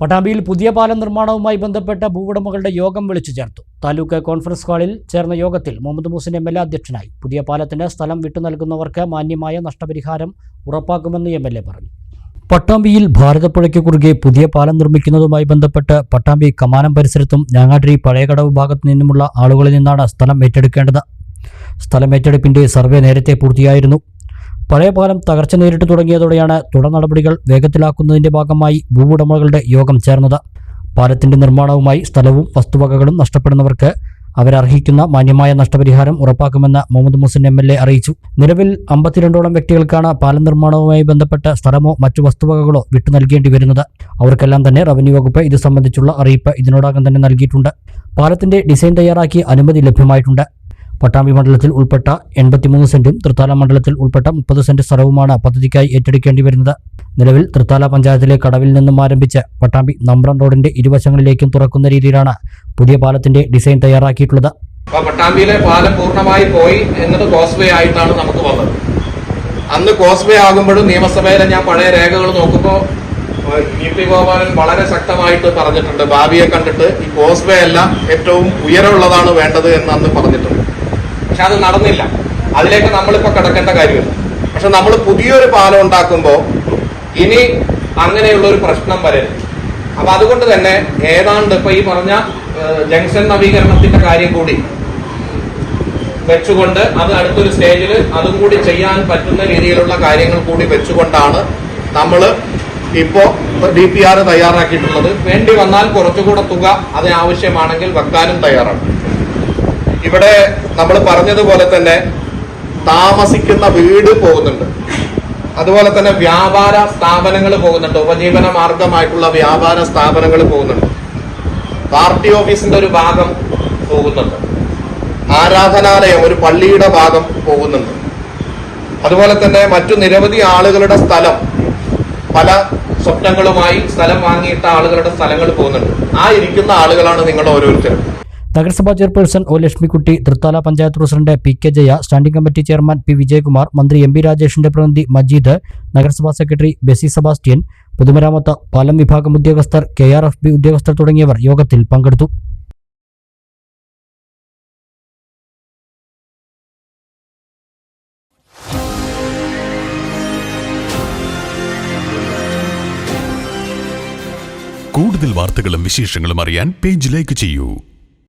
പട്ടാമ്പിയിൽ പുതിയ പാലം നിർമ്മാണവുമായി ബന്ധപ്പെട്ട ഭൂവുടമകളുടെ യോഗം വിളിച്ചു ചേർത്തു. താലൂക്ക് കോൺഫറൻസ് ഹാളിൽ ചേർന്ന യോഗത്തിൽ Muhammad Muhsin M L A അധ്യക്ഷനായി. പുതിയ പാലത്തിന് സ്ഥലം വിട്ടു നൽകുന്നവർക്ക് മാന്യമായ നഷ്ടപരിഹാരം ഉറപ്പാക്കുമെന്ന് എം എൽ എ പറഞ്ഞു. പട്ടാമ്പിയിൽ ഭാരതപ്പുഴയ്ക്ക് കുറുകെ പുതിയ പാലം നിർമ്മിക്കുന്നതുമായി ബന്ധപ്പെട്ട് പട്ടാമ്പി കമാനം പരിസരത്തും ഞാങ്ങാട്ടിരി പഴയകടവ് ഭാഗത്തു നിന്നുമുള്ള ആളുകളിൽ നിന്നാണ് സ്ഥലം ഏറ്റെടുക്കേണ്ടത്. സ്ഥലം ഏറ്റെടുപ്പിന്റെ സർവേ നേരത്തെ പൂർത്തിയായിരുന്നു. പഴയ പാലം തകർച്ച നേരിട്ട് തുടങ്ങിയതോടെയാണ് തുടർ നടപടികൾ വേഗത്തിലാക്കുന്നതിന്റെ ഭാഗമായി ഭൂവുടമകളുടെ യോഗം ചേർന്നത്. പാലത്തിന്റെ നിർമ്മാണവുമായി സ്ഥലവും വസ്തുവകകളും നഷ്ടപ്പെടുന്നവർക്ക് അവരർഹിക്കുന്ന മാന്യമായ നഷ്ടപരിഹാരം ഉറപ്പാക്കുമെന്ന് Muhammad Muhsin M L A അറിയിച്ചു. നിലവിൽ അമ്പത്തിരണ്ടോളം വ്യക്തികൾക്കാണ് പാലം നിർമ്മാണവുമായി ബന്ധപ്പെട്ട സ്ഥലമോ മറ്റു വസ്തുവകകളോ വിട്ടു നൽകേണ്ടി വരുന്നത്. അവർക്കെല്ലാം തന്നെ റവന്യൂ വകുപ്പ് ഇത് സംബന്ധിച്ചുള്ള അറിയിപ്പ് ഇതിനോടകം തന്നെ നൽകിയിട്ടുണ്ട്. പാലത്തിന്റെ ഡിസൈൻ തയ്യാറാക്കി അനുമതി ലഭ്യമായിട്ടുണ്ട്. പട്ടാമ്പി മണ്ഡലത്തിൽ ഉൾപ്പെട്ട എൺപത്തിമൂന്ന് സെന്റും തൃത്താല മണ്ഡലത്തിൽ ഉൾപ്പെട്ട മുപ്പത് സെന്റ് സ്ഥലവുമാണ് പദ്ധതിക്കായി ഏറ്റെടുക്കേണ്ടി വരുന്നത്. നിലവിൽ തൃത്താല പഞ്ചായത്തിലെ കടവിൽ നിന്നും ആരംഭിച്ച് പട്ടാമ്പി നമ്പ്രം റോഡിന്റെ ഇരുവശങ്ങളിലേക്കും തുറക്കുന്ന രീതിയിലാണ് പുതിയ പാലത്തിന്റെ ഡിസൈൻ തയ്യാറാക്കിയിട്ടുള്ളത്. അപ്പൊ പട്ടാമ്പിയിലെ പാലം പൂർണമായി പോയി എന്നത് കോസ്വേ ആയിട്ടാണ് നമുക്ക് വന്നത്. അന്ന് കോസ്വേ ആകുമ്പോഴും നിയമസഭയിലെ ഞാൻ പഴയ രേഖകൾ നോക്കുമ്പോൾ ഇ പി ഗോപാലൻ വളരെ ശക്തമായിട്ട് പറഞ്ഞിട്ടുണ്ട്. ഭാവിയെ കണ്ടിട്ട് ഈ കോസ്വേ അല്ല ഏറ്റവും ഉയരമുള്ളതാണ് വേണ്ടത് എന്ന് അന്ന് പറഞ്ഞിട്ടുണ്ട്. പക്ഷെ അത് നടന്നില്ല. അതിലേക്ക് നമ്മളിപ്പോ കിടക്കേണ്ട കാര്യമില്ല പക്ഷെ നമ്മൾ പുതിയൊരു പാലം ഉണ്ടാക്കുമ്പോൾ ഇനി അങ്ങനെയുള്ള ഒരു പ്രശ്നം വരരുത്. അപ്പൊ അതുകൊണ്ട് തന്നെ ഏതാണ്ട് ഇപ്പൊ ഈ പറഞ്ഞ ജംഗ്ഷൻ നവീകരണത്തിന്റെ കാര്യം കൂടി വെച്ചുകൊണ്ട് അത് അടുത്തൊരു സ്റ്റേജിൽ അതും കൂടി ചെയ്യാൻ പറ്റുന്ന രീതിയിലുള്ള കാര്യങ്ങൾ കൂടി വെച്ചുകൊണ്ടാണ് നമ്മൾ ഇപ്പോ ഡി പി ആർ തയ്യാറാക്കിയിട്ടുള്ളത്. വേണ്ടി വന്നാൽ കുറച്ചുകൂടെ തുക അതിനാവശ്യമാണെങ്കിൽ വെക്കാനും തയ്യാറാണ്. ഇവിടെ നമ്മൾ പറഞ്ഞതുപോലെ തന്നെ താമസിക്കുന്ന വീട് പോകുന്നുണ്ട്. അതുപോലെ തന്നെ വ്യാപാര സ്ഥാപനങ്ങൾ പോകുന്നുണ്ട്. ഉപജീവന മാർഗമായിട്ടുള്ള വ്യാപാര സ്ഥാപനങ്ങൾ പോകുന്നുണ്ട്. പാർട്ടി ഓഫീസിന്റെ ഒരു ഭാഗം പോകുന്നുണ്ട്. ആരാധനാലയം ഒരു പള്ളിയുടെ ഭാഗം പോകുന്നുണ്ട്. അതുപോലെ തന്നെ മറ്റു നിരവധി ആളുകളുടെ സ്ഥലം പല സ്വപ്നങ്ങളുമായി സ്ഥലം വാങ്ങിയിട്ട ആളുകളുടെ സ്ഥലങ്ങൾ പോകുന്നുണ്ട്. ആ ഇരിക്കുന്ന ആളുകളാണ് നിങ്ങൾ ഓരോരുത്തരും. നഗരസഭാ chairperson O Lakshmikutty Thrithala panchayat president P K Jaya standing committee chairman P Vijayakumar മന്ത്രി എം പി രാജേഷിന്റെ പ്രതിനിധി മജീദ് നഗരസഭാ സെക്രട്ടറി ബെസി സെബാസ്റ്റ്യൻ പൊതുമരാമത്ത് പാലം വിഭാഗം ഉദ്യോഗസ്ഥർ കെ ആർ എഫ് ബി ഉദ്യോഗസ്ഥർ തുടങ്ങിയവർ യോഗത്തിൽ പങ്കെടുത്തു. കൂടുതൽ വാർത്തകളും വിശേഷങ്ങളും അറിയാൻ പേജ് ലൈക്ക് ചെയ്യൂ.